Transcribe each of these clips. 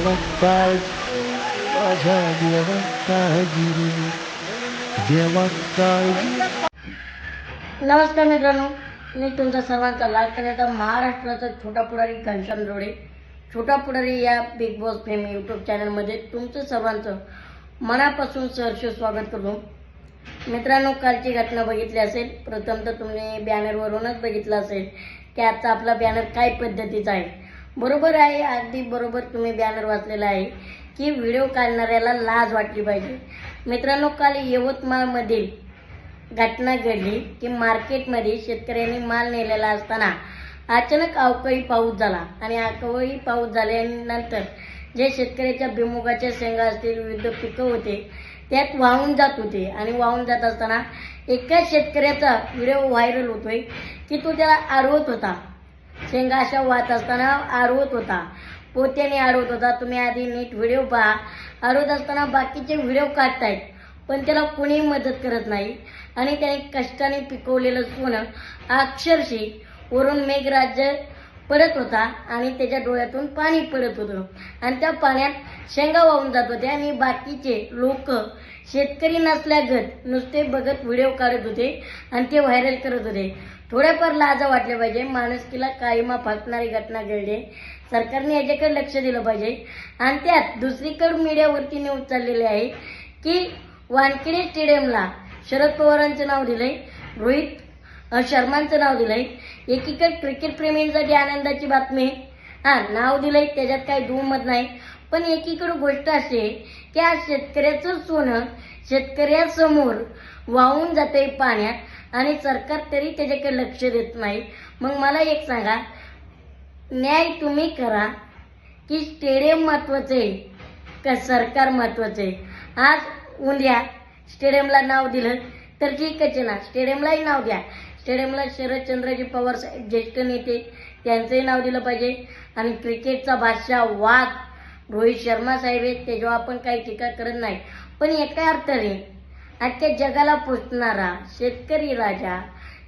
माझ्या नमस्कार मित्रांनो मी तुमचा सर्वांचा लाडका नेता महाराष्ट्राचा छोटा पुढारी घनश्याम जोडे छोटा पुढारी या बिग बॉस फेम यूट्यूब चॅनलमध्ये तुमचं सर्वांचं मनापासून सहर्ष स्वागत करतो. मित्रांनो कालची घटना बघितली असेल प्रथम तर तुम्ही बॅनरवरूनच बघितलं असेल की आजचा आपला बॅनर काय पद्धतीचा आहे. बरोबर आहे अगदी बरोबर तुम्ही बॅनर वाचलेला आहे की व्हिडिओ काढणाऱ्याला लाज वाटली पाहिजे. मित्रांनो काल यवतमाळमधील घटना घडली की मार्केटमध्ये शेतकऱ्यांनी माल नेलेला असताना अचानक अवकाळी पाऊस झाला आणि अवकाळी पाऊस झाल्यानंतर जे शेतकऱ्याच्या बिमुगाच्या शेंगा असतील विविध पिकं होते त्यात वाहून जात होते. आणि वाहून जात असताना एका शेतकऱ्याचा व्हिडिओ व्हायरल होतोय की तो त्याला आडवत होता. शेंगा अशा वाहत असताना आडवत होता. पोत्याने आडवत होता. तुम्ही आधी नीट व्हिडिओ पहा. आडवत असताना बाकीचे व्हिडिओ काढतायत पण त्याला कोणीही मदत करत नाही. आणि त्याने कष्टाने पिकवलेलं सोनं अक्षरशी वरून मेघराज्य पडत होता आणि त्याच्या डोळ्यातून पाणी पडत होतं. आणि त्या पाण्यात शेंगा वाहून जात होत्या आणि बाकीचे लोक शेतकरी नसल्यागत नुसते बघत व्हिडिओ काढत होते आणि ते व्हायरल करत होते. थोड्याफार लाजा वाटल्या पाहिजे. माणुसकीला काहीमा फाकणारी घटना घडली. सरकारने याच्याकडे लक्ष दिलं पाहिजे. आणि त्यात दुसरीकडे मीडियावरती न्यूज चाललेली आहे की वानखेडे स्टेडियमला शरद पवारांचं नाव दिलंय रोहित शर्मांचं नाव दिलंय. एकीकडे क्रिकेट प्रेमींसाठी आनंदाची बातमी हा नाव दिलंय त्याच्यात काही दुमत नाही. पण एकीकडे गोष्ट अशी आहे की आज शेतकऱ्याचं सोनं शेतकऱ्यासमोर वाहून जाते पाण्यात. आणि सरकार तरी त्याच्याकडे लक्ष देत नाही. मग मला एक सांगा न्याय तुम्ही करा की स्टेडियम महत्त्वाचं आहे का सरकार महत्त्वाचं आहे? आज उद्या स्टेडियमला नाव दिलं तर ठीकच आहे ना स्टेडियमलाही नाव द्या. स्टेडियमला शरदचंद्रजी पवार साहेब ज्येष्ठ नेते त्यांचंही नाव दिलं पाहिजे. आणि क्रिकेटचा बादशाह वाघ रोहित शर्मा साहेब आहेत त्याच्यावर आपण काही टीका करत नाही. पण एका अर्थाने आजच्या जगाला पोचणारा शेतकरी राजा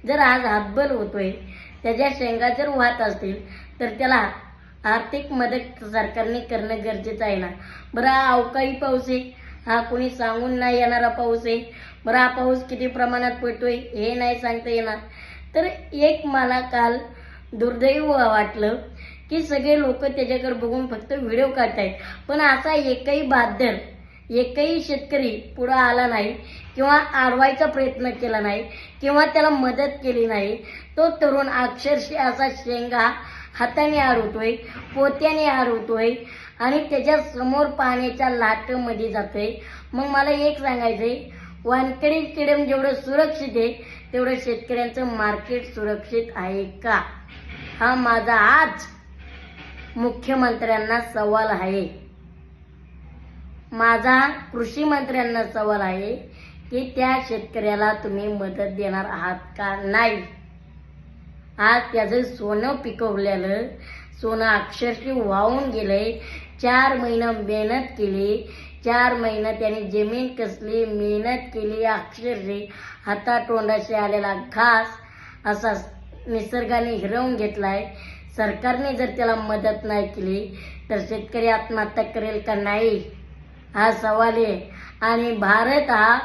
जर आज हातबल होतोय त्याच्या शेंगा जर वाहत असतील तर त्याला आर्थिक मदत सरकारने करणं गरजेचं आहे ना. बरं हा अवकाळी पाऊस आहे. हा कोणी सांगून नाही येणारा पाऊस आहे. बरं हा पाऊस किती प्रमाणात पडतोय हे नाही सांगता येणार. तर एक मला काल दुर्दैव वाटलं की सगळे लोक त्याच्याकडे बघून फक्त व्हिडिओ काढतायत. पण असा एकही बादर एकही शेतकरी पुढं आला नाही किंवा आडवायचा प्रयत्न केला नाही किंवा त्याला मदत केली नाही तो तरुण अक्षरशः असा शेंगा हाताने आरवतोय पोत्याने आरवतोय आणि त्याच्यासमोर पाण्याच्या लाटमध्ये जातोय. मग मला एक सांगायचंय वानकडी स्टेडियम जेवढं सुरक्षित आहे तेवढं शेतकऱ्यांचं मार्केट सुरक्षित आहे का? हा माझा आज मुख्यमंत्र्यांना सवाल आहे. माझा कृषी मंत्र्यांना सवाल आहे की त्या शेतकऱ्याला तुम्ही मदत देणार आहात का नाही? आज त्याचं सोनं पिकवलेलं सोनं अक्षरशः वाहून गेलंय. चार महिनं मेहनत केली. चार महिना त्याने जमीन कसली मेहनत केली अक्षरशः हातातोंडाशी आलेला घास असा निसर्गाने हिरवून घेतलाय. सरकारने जर त्याला मदत नाही केली तर शेतकरी आत्महत्या करेल का नाही? हा सवाल आहे. आणि भारत हा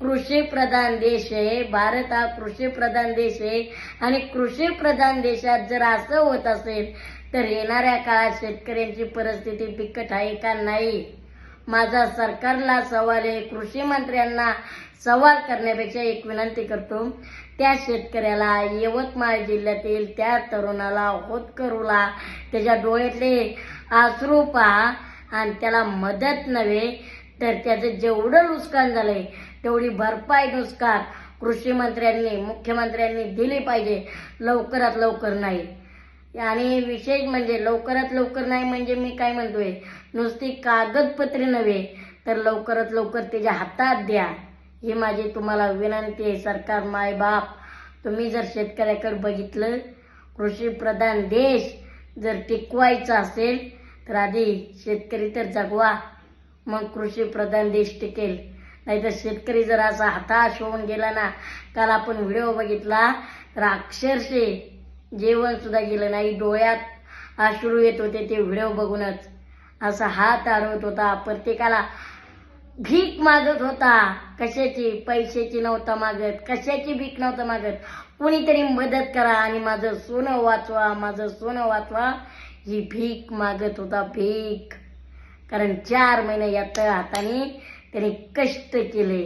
कृषी प्रधान देश आहे. भारत हा कृषी प्रधान देश आहे. आणि कृषी प्रधान देशात जर असं होत असेल तर येणाऱ्या काळात शेतकऱ्यांची परिस्थिती बिकट आहे का नाही? माझा सरकारला सवाल आहे. कृषी मंत्र्यांना सवाल करण्यापेक्षा एक विनंती करतो. त्या शेतकऱ्याला यवतमाळ जिल्ह्यातील त्या तरुणाला होतकरूला त्याच्या डोळ्यातले आसरू पहा. आणि त्याला मदत नव्हे तर त्याचं जेवढं नुकसान झालंय तेवढी भरपाई नुकसान कृषी मंत्र्यांनी मुख्यमंत्र्यांनी दिली पाहिजे. लवकरात लवकर नाही. आणि विशेष म्हणजे लवकरात लवकर नाही म्हणजे मी काय म्हणतोय नुसती कागदपत्रे नव्हे तर लवकरात लवकर त्याच्या हातात द्या. ही माझी तुम्हाला विनंती आहे सरकार माय बाप तुम्ही जर शेतकऱ्याकडे बघितलं कृषी प्रधान देश जर टिकवायचा असेल तर आधी शेतकरी तर जगवा. मग कृषी प्रधान देश टिकेल. नाहीतर शेतकरी जर असा हताश होऊन गेला ना काल आपण व्हिडिओ बघितला तर अक्षरशः जेवण सुद्धा गेलं नाही. डोळ्यात अश्रू येत होते ते व्हिडिओ बघूनच. असा हात अडवत होता. प्रत्येकाला भीक मागत होता. कशाची? पैशाची नव्हता मागत. कशाची भीक नव्हता मागत? कोणीतरी मदत करा आणि माझं सोनं वाचवा माझं सोनं वाचवा. ही भीक मागत होता भीक. कारण चार महिने यात हाताने त्याने कष्ट केले.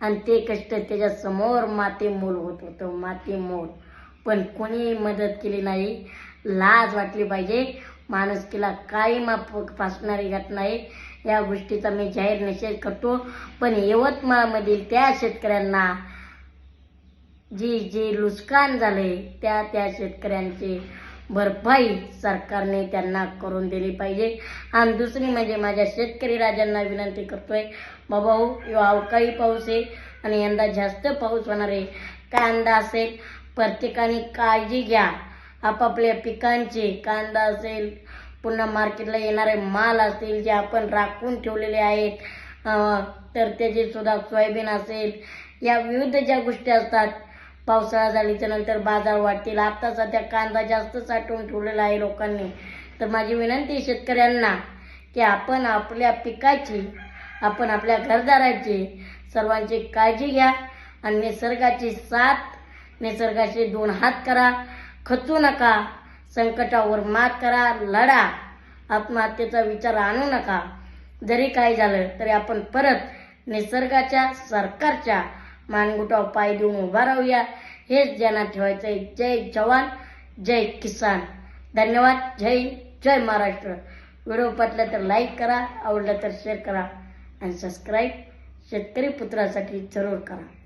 आणि ते कष्ट त्याच्यासमोर मातेमोल होत होतं माते मोल पण कोणी मदत केली नाही. लाज वाटली पाहिजे. माणुसकीला काही माफ फासणारी घटना आहे या गोष्टीचा मी जाहीर निषेध करतो. पण यवतमाळमधील त्या शेतकऱ्यांना जी जे नुकसान झाले त्या त्या शेतकऱ्यांचे भरपाई सरकारने त्यांना करून दिली पाहिजे. आणि दुसरी म्हणजे माझ्या शेतकरी राजांना विनंती करतोय बाबा हो अवकाळी पाऊस आहे आणि यंदा जास्त पाऊस होणार आहे. कांदा असेल प्रत्येकाने काळजी घ्या. आपापल्या पिकांचे कांदा असेल पुन्हा मार्केटला येणारे माल असतील जे आपण राखून ठेवलेले आहेत तर त्याचे सुद्धा सोयाबीन असेल या विविध ज्या गोष्टी असतात पावसाळा झाल्याच्यानंतर बाजार वाढतील. आता सध्या कांदा जास्त साठवून ठेवलेला आहे लोकांनी. तर माझी विनंती आहे शेतकऱ्यांना की आपण आपल्या पिकाची आपण आपल्या घरदाराची सर्वांची काळजी घ्या आणि निसर्गाची साथ निसर्गाचे दोन हात करा. खचू नका. संकटावर मात करा. लढा. आत्महत्येचा विचार आणू नका. जरी काय झालं तरी आपण परत निसर्गाच्या सरकारच्या मानगुटाव पाय देऊन उभा राहूया. हेच ज्यांना ठेवायचं आहे जय जवान जय किसान. धन्यवाद. जय जय महाराष्ट्र. व्हिडिओ पटला तर लाईक करा आवडलं तर शेअर करा. आणि सबस्क्राईब शेतकरी पुत्रासाठी जरूर करा.